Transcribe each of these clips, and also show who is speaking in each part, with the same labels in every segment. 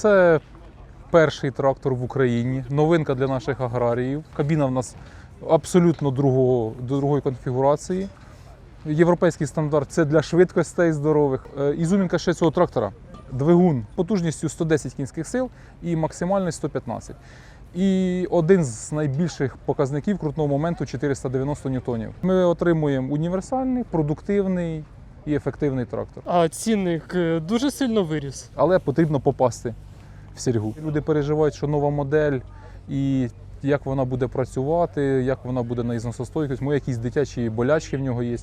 Speaker 1: Це перший трактор в Україні, новинка для наших аграріїв. Кабіна в нас абсолютно другого, другої конфігурації. Європейський стандарт це для швидкостей здорових. Е, Ізюмінка ще цього трактора. Двигун потужністю 110 кінських сил і максимальний 115. І один з найбільших показників крутного моменту 490 ньютонів. Ми отримуємо універсальний, продуктивний і ефективний трактор.
Speaker 2: А цінник е, дуже сильно виріс.
Speaker 1: але потрібно попасти в сільгу. Люди переживають, що нова модель і як вона буде працювати, як вона буде на ізносостойкість, Ми якісь дитячі болячки в нього є.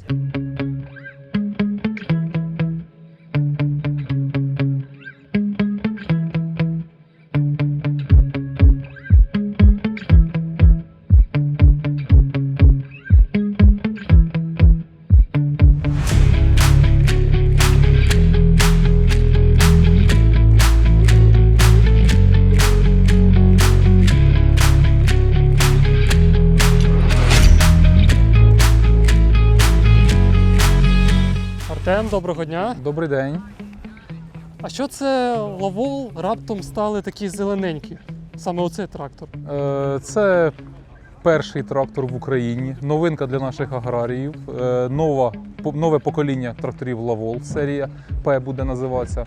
Speaker 2: Артем, доброго дня.
Speaker 1: Добрий день.
Speaker 2: А що це лавол раптом стали такі зелененькі? Саме оцей трактор.
Speaker 1: Е, Це перший трактор в Україні, новинка для наших аграріїв. Е, Нова, нове покоління тракторів Лавол, серія П буде називатися.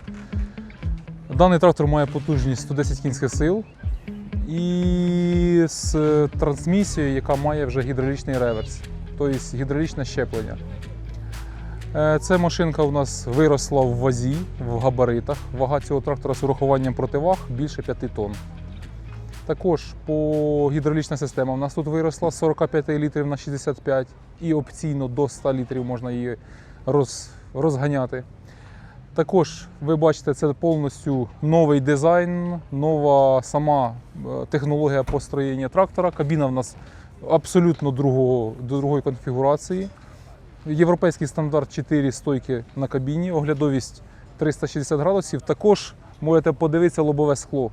Speaker 1: Даний трактор має потужність 110 кінських сил і з трансмісією, яка має вже гідравлічний реверс, тобто гідравлічне щеплення. Е, Ця машинка у нас виросла в вазі, в габаритах. Вага цього трактора з урахуванням противаг більше 5 тонн. Також по гідравлічна система у нас тут виросла з 45 літрів на 65 і опційно до 100 літрів можна її роз, розганяти. Також ви бачите, це повністю новий дизайн, нова сама е, технологія построєння трактора. Кабіна в нас абсолютно другого, другої конфігурації. Європейський стандарт 4 стойки на кабіні, оглядовість 360 градусів. Також можете подивитися лобове скло.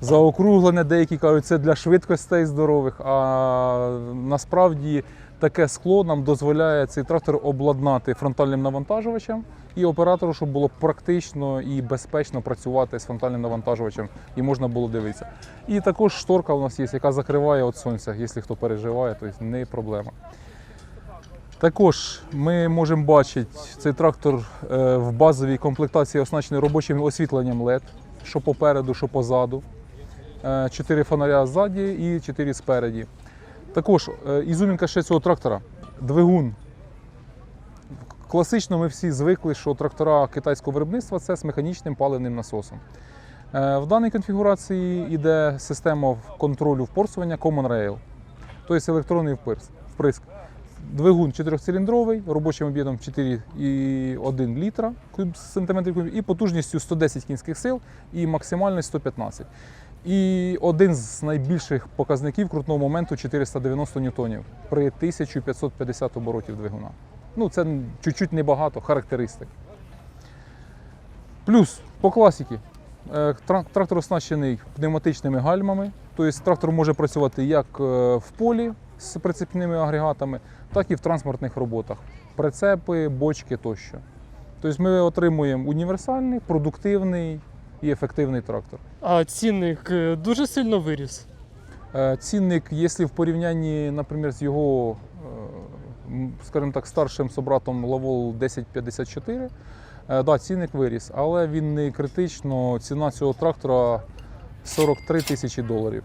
Speaker 1: Заокруглене, деякі кажуть, це для швидкостей здорових. А насправді таке скло нам дозволяє цей трактор обладнати фронтальним навантажувачем і оператору, щоб було практично і безпечно працювати з фронтальним навантажувачем, і можна було дивитися. І також шторка у нас є, яка закриває від сонця, якщо хто переживає, то не проблема. Також ми можемо бачити цей трактор е, в базовій комплектації оснащений робочим освітленням LED, що попереду, що позаду. Е, Чотири фонаря ззаді і чотири спереді. Також е, ізюмінка ще цього трактора двигун. Класично ми всі звикли, що трактора китайського виробництва це з механічним паливним насосом. В даній конфігурації йде система контролю впорсування Common Rail, тобто електронний вприск. Двигун 4-циліндровий, робочим об'ємом 4,1 літра сантиметрів кубів, і потужністю 110 кінських сил і максимальний 115. І один з найбільших показників крутного моменту 490 ньютонів при 1550 оборотів двигуна. Ну, це чуть-чуть небагато характеристик. Плюс по класіки. е, Трактор оснащений пневматичними гальмами, тобто трактор може працювати як е, в полі з прицепними агрегатами, так і в транспортних роботах. Прицепи, бочки тощо. Тобто ми отримуємо універсальний, продуктивний і ефективний трактор.
Speaker 2: А цінник е, дуже сильно виріс.
Speaker 1: Е, Цінник, якщо в порівнянні, наприклад, з його, е, скажімо так, старшим собратом Lavol 1054, е, да, цінник виріс, але він не критично. Ціна цього трактора 43 тисячі доларів.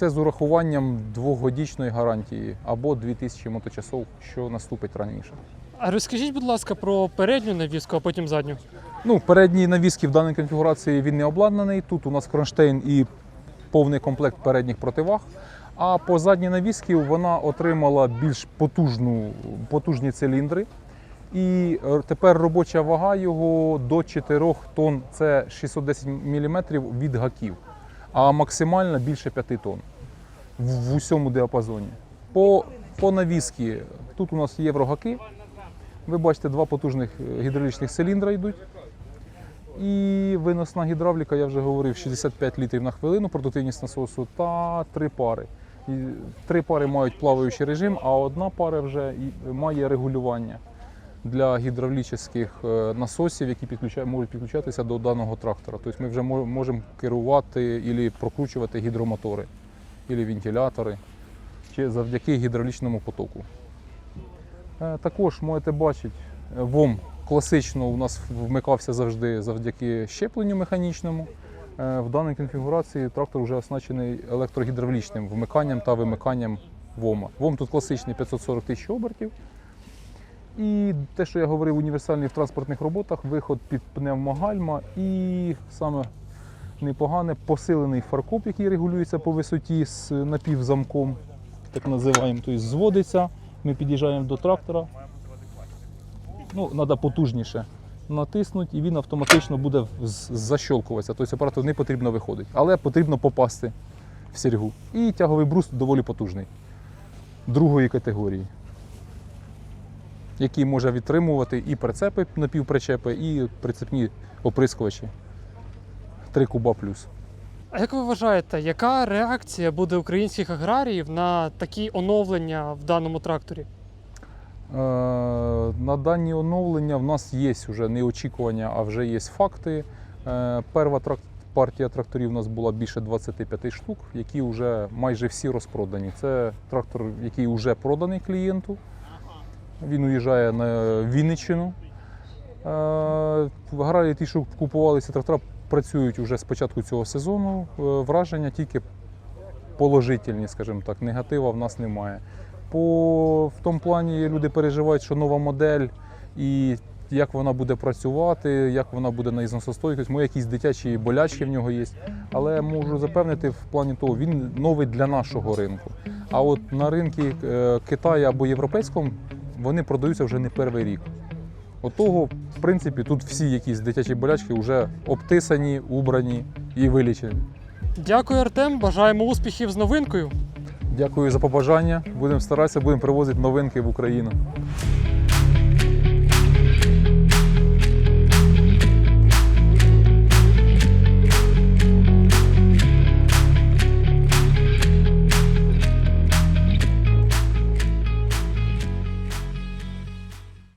Speaker 1: Це з урахуванням двохгодічної гарантії або 2000 моточасов, що наступить раніше.
Speaker 2: А розкажіть, будь ласка, про передню навіску, а потім задню.
Speaker 1: Ну, передні навіски в даній конфігурації він не обладнаний. Тут у нас кронштейн і повний комплект передніх противаг. А по задній навісці вона отримала більш потужну, потужні циліндри. І е, тепер робоча вага його до 4 тонн, це 610 мм від гаків, а максимальна більше 5 тонн в, усьому діапазоні. По, по навісці тут у нас єврогаки. Ви бачите, два потужних е, гідравлічних циліндра йдуть. І виносна гідравліка, я вже говорив, 65 літрів на хвилину, продуктивність насосу та три пари. І три пари мають плаваючий режим, а одна пара вже має регулювання. для гідравлічних е, насосів, які підключа- можуть підключатися до даного трактора. Тобто ми вже можемо керувати і прокручувати гідромотори, або вентилятори чи завдяки гідравлічному потоку. Е, Також можете бачити, е, ВОМ класично у нас вмикався завжди завдяки щепленню механічному. Е, В даній конфігурації трактор вже оснащений електрогідравлічним вмиканням та вимиканням ВОМа. ВОМ тут класичний 540 тисяч обертів. І те, що я говорив, універсальний в транспортних роботах, виход під пневмогальма і саме непогане посилений фаркоп, який регулюється по висоті з напівзамком, так називаємо. Тобто зводиться, ми під'їжджаємо до трактора. Ну, треба потужніше натиснути, і він автоматично буде защолкуватися. Тобто оператору не потрібно виходить. Але потрібно попасти в сіргу. І тяговий брус доволі потужний. Другої категорії. Який може відтримувати і прицепи напівпричепи, і прицепні оприскувачі. 3 куба плюс.
Speaker 2: А як ви вважаєте, яка реакція буде українських аграріїв на такі оновлення в даному тракторі?
Speaker 1: Е, На дані оновлення в нас є вже не очікування, а вже є факти. Е, Перша трак- партія тракторів у нас була більше 25 штук, які вже майже всі розпродані. Це трактор, який вже проданий клієнту. Він уїжджає на Вінниччину. Е, аграрії ті, що купувалися трактора, працюють вже з початку цього сезону. Е, Враження тільки положительні, скажімо так, негатива в нас немає. По в тому плані люди переживають, що нова модель і як вона буде працювати, як вона буде на ізносостойкість. Може, якісь дитячі болячки в нього є. Але можу запевнити в плані того, він новий для нашого ринку. А от на ринку е, Китаю або європейському вони продаються вже не перший рік. От того, в принципі, тут всі якісь дитячі болячки вже обтисані, убрані і вилічені.
Speaker 2: Дякую, Артем. Бажаємо успіхів з новинкою.
Speaker 1: Дякую за побажання. Будемо старатися, будемо привозити новинки в Україну.